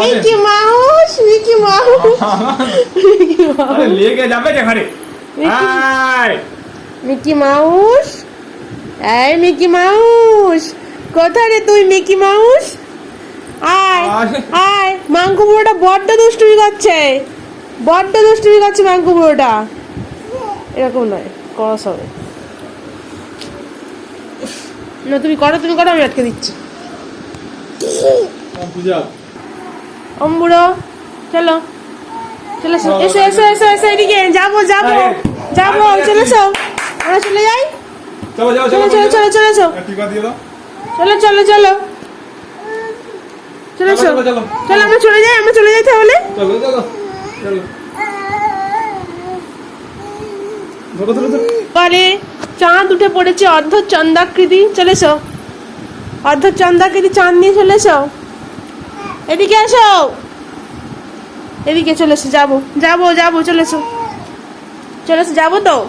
Mickey Mouse Mickey Mouse Mickey Mouse লেগে যাবে যেখানে আয়। মিকি মাউস এই মিকি মাউস কোথায় রে তুই মিকি মাউস আয় আয়। মাংকু বুড়োটা বড্ড দুষ্টুমি করছে। বড্ড দুষ্টুমি করছে মাংকু বুড়োটা এরকম নয় করস হবে। না তুমি করো তুমি করো আমি আটকে দিচ্ছি। পূজা। ওম বুড়ো চলো। চলো এসো এসো এসো এসো এসো এদিকে যাব যাব যাব চলে এসো। আমরা চলে যাই? চলো চলো চলো চলো চলো চলো চলো চলো চলো। চলো, চলো। চলো আমরা চলে যাই আমরা চলে যাই তাহলে? চলো চলো চলো। ধরো ধরো ধরো। চাঁদ উঠে পড়েছে, অর্ধ চন্দ্রাকৃতি চলে এসো অর্ধ চন্দ্রাকৃতি চাঁদ নিয়ে চলে এসো এদিকে এসো। এদিকে চলে এসো যাব। যাব যাব চলে এসো চলে এসো যাব তো?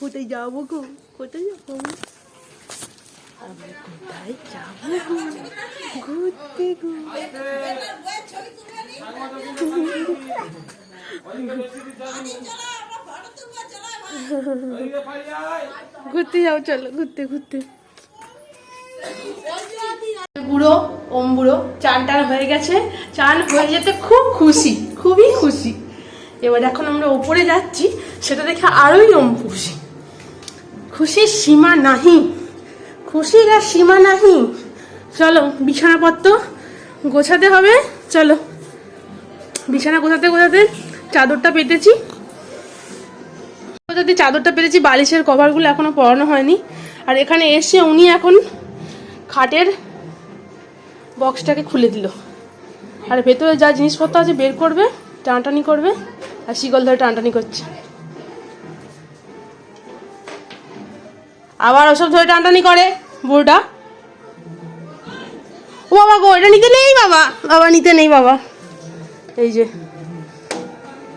কোথায় যাব কোথায় যাব? কোথায় যাব ঘুরতে ঘুরতে যাও, চলো, ঘুরতে ঘুরতে। বুড়ো, ওম বুড়ো, চান টান হয়ে গেছে। চান হয়ে যেতে খুব খুশি, খুবই খুশি। এবার এখন আমরা ওপরে যাচ্ছি, সেটা দেখে আরোই ওম খুশি। খুশির সীমা নাহি, খুশির আর সীমা নাহি। চলো, বিছানাপত্র গোছাতে হবে, চলো। বিছানা গোছাতে গোছাতে চাদরটা পেতেছি। যদি চাদরটা পেরেছি, বালিশের কভারগুলো এখনও পরানো হয়নি। আর এখানে এসে উনি এখন খাটের বক্সটাকে খুলে দিল। আর ভেতরে যা জিনিসপত্র আছে বের করবে, টানটানি করবে, আর শিকল ধরে টানটানি করছে। আবার ওসব ধরে টানটানি করে, বুড়োটা। ও বাবা গো, এটা নিতে নেই বাবা। বাবা, নিতে নেই বাবা। এই যে,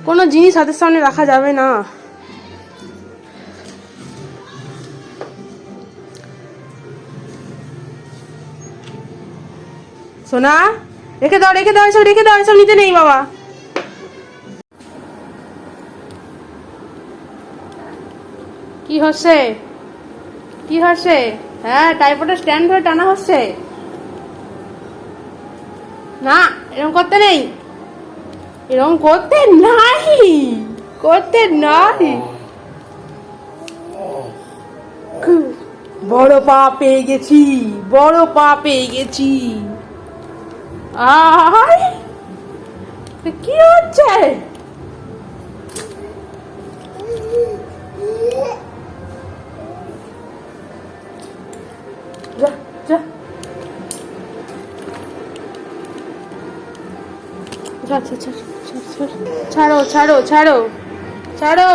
কোনো জিনিস হাতের সামনে রাখা যাবে না। সোনা, রেখে দাও রেখে দাও, এসব রেখে দাও, এসব নিতে নেই বাবা। কি হচ্ছে? কি হচ্ছে? হ্যাঁ টাইপোটা স্ট্যান্ড ধরে টানা হচ্ছে। না, এরকম করতে নেই। এরকম করতে নাই করতে নাই। বড় পা পেয়ে গেছি, বড় পা পেয়ে গেছি। আয়! কি হচ্ছে? যা, যা। ছাড়ো ছাড়ো ছাড়ো। ছাড়ো।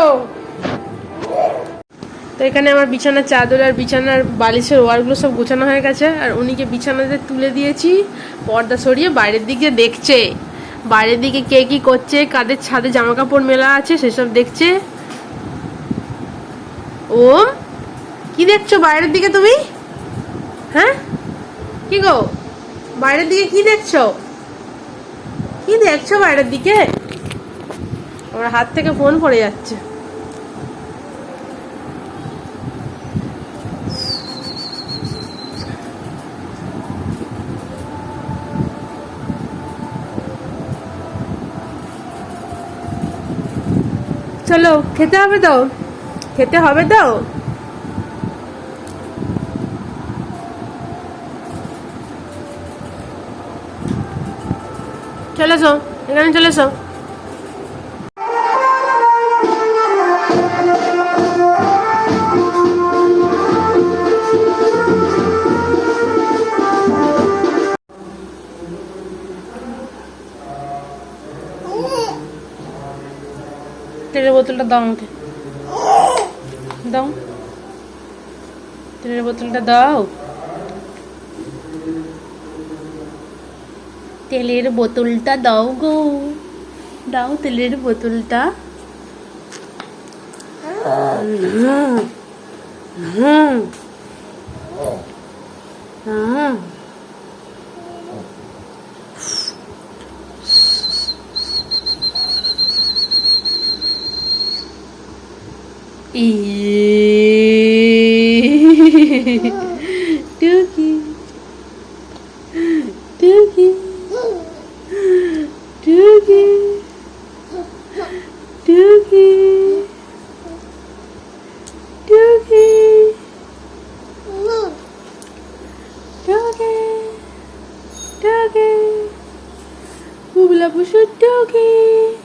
তো এখানে আমার বিছানার চাদর আর বিছানার বালিশের ওয়ারগুলো সব গোছানো হয়ে গেছে। আর উনিকে বিছানাতে তুলে দিয়েছি। পর্দা সরিয়ে বাইরের দিকে দেখছে। বাইরের দিকে কে কি করছে, কাদের ছাদে জামা কাপড় মেলা আছে সেসব দেখছে। ও কি দেখছ বাইরের দিকে তুমি? হ্যাঁ? কি গো? বাইরের দিকে কি দেখছ? কি দেখছ বাইরের দিকে? আমার হাত থেকে ফোন পড়ে যাচ্ছে। চলো খেতে হবে তো? খেতে হবে তো? চলে এসো এখানে চলে এসো তেলের বোতলটা দাও আমাকে। দাও। তেলের বোতলটা দাও। তেলের বোতলটা দাও গো। দাও তেলের বোতলটা। হুম। হুম। Dookie. Dookie. Dookie. Dookie. Dookie. Dookie. Dookie. Bubla bushu dookie.